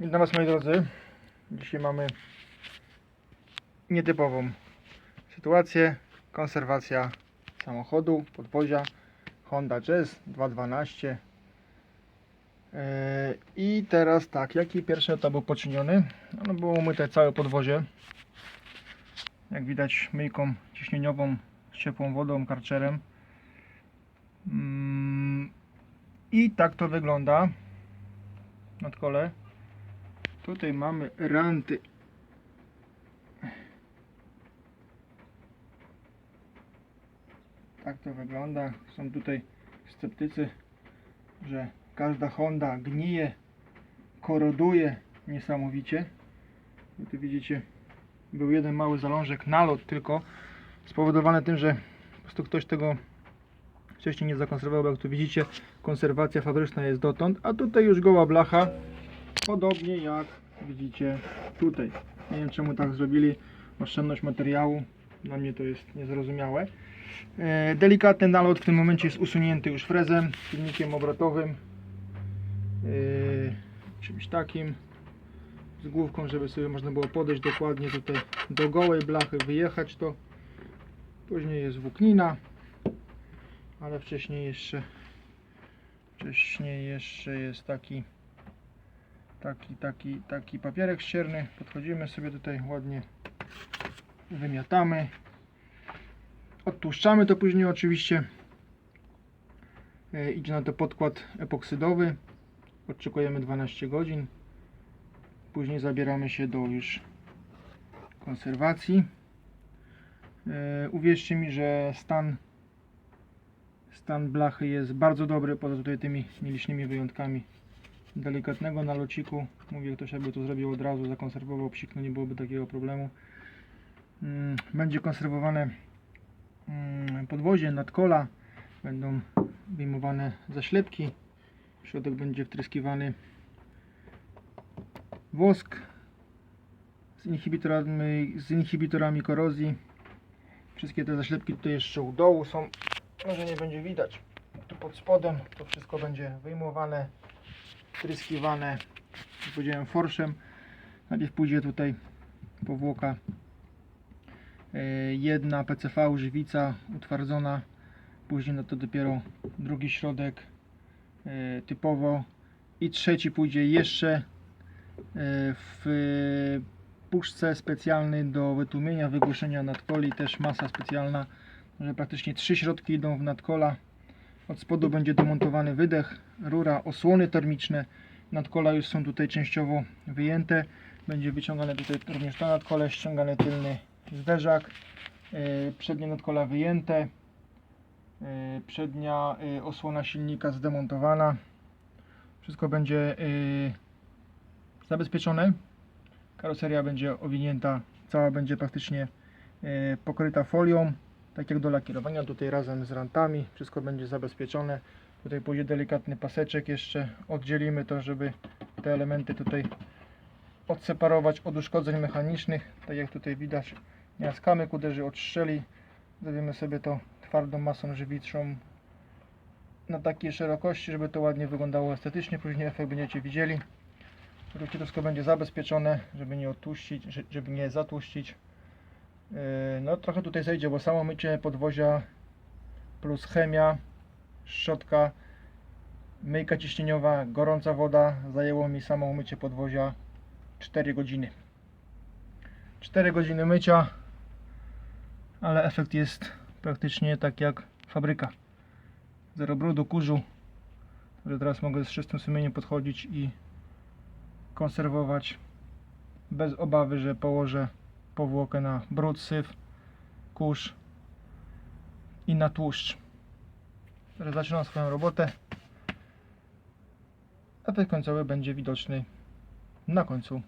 Witam Was moi drodzy. Dzisiaj mamy nietypową sytuację. Konserwacja samochodu, podwozia Honda Jazz 212. Yy, I teraz tak, jaki pierwszy etap był poczyniony? No było umyte całe podwozie. Jak widać myjką ciśnieniową z ciepłą wodą, karczerem. Mm, I tak to wygląda na kole. Tutaj mamy ranty. Tak to wygląda. Są tutaj sceptycy, że każda Honda gnije, koroduje niesamowicie. I tu widzicie, był jeden mały zalążek, nalot tylko, spowodowany tym, że po prostu ktoś tego wcześniej nie zakonserwował, jak tu widzicie, konserwacja fabryczna jest dotąd, a tutaj już goła blacha, podobnie jak widzicie tutaj. Nie wiem czemu tak zrobili, oszczędność materiału, dla mnie to jest niezrozumiałe. E, Delikatny nalot w tym momencie jest usunięty już frezem, silnikiem obrotowym, e, czymś takim, z główką, żeby sobie można było podejść dokładnie tutaj do gołej blachy, wyjechać to. Później jest włóknina, ale wcześniej jeszcze wcześniej jeszcze jest taki taki, taki, taki papierek ścierny. Podchodzimy sobie tutaj ładnie, wymiatamy. Odtłuszczamy to później oczywiście. E, Idzie na to podkład epoksydowy. Odczekujemy 12 godzin. Później zabieramy się do już konserwacji. E, Uwierzcie mi, że stan stan blachy jest bardzo dobry, poza tutaj tymi nielicznymi wyjątkami delikatnego nalociku. Mówię, ktoś jakby to zrobił od razu, zakonserwował psikno, nie byłoby takiego problemu. Mm, Będzie konserwowane mm, podwozie, nadkola, będą wyjmowane zaślepki, w środek będzie wtryskiwany wosk z inhibitorami, z inhibitorami korozji. Wszystkie te zaślepki tutaj jeszcze u dołu są, może nie będzie widać. Tu pod spodem to wszystko będzie wyjmowane tryskiwane, jak powiedziałem, forszem. Najpierw pójdzie tutaj powłoka e, jedna PCV żywica utwardzona, później no to dopiero drugi środek e, typowo i trzeci pójdzie jeszcze e, w puszce specjalnej do wytłumienia, wygłuszenia nadkoli, też masa specjalna, że praktycznie trzy środki idą w nadkola. Od spodu będzie demontowany wydech, rura, osłony termiczne. Nadkola już są tutaj częściowo wyjęte. Będzie wyciągane tutaj również to nadkole, ściągany tylny zderzak. Yy, Przednie nadkola wyjęte. Yy, Przednia yy, osłona silnika zdemontowana. Wszystko będzie zabezpieczone. Karoseria będzie owinięta, cała będzie praktycznie pokryta folią tak jak do lakierowania, tutaj razem z rantami, wszystko będzie zabezpieczone. Tutaj pójdzie delikatny paseczek jeszcze, oddzielimy to, żeby te elementy tutaj odseparować od uszkodzeń mechanicznych. Tak jak tutaj widać, miaskamy uderzy od strzeli. Zrobimy sobie to twardą masą żywicą na takiej szerokości, żeby to ładnie wyglądało estetycznie. Później efekt będziecie widzieli. Oczywiście wszystko będzie zabezpieczone, żeby nie odtłuścić, żeby nie zatłuścić. Yy, No trochę tutaj zejdzie, bo samo mycie podwozia plus chemia, szczotka, myjka ciśnieniowa, gorąca woda zajęło mi samo mycie podwozia 4 godziny. 4 godziny mycia, ale efekt jest praktycznie tak jak fabryka. Zero brudu, kurzu. Teraz mogę z czystym sumieniem podchodzić i konserwować bez obawy, że położę powłokę na brud, syf, kurz i na tłuszcz. Teraz zaczynam swoją robotę. Efekt końcowy będzie widoczny na końcu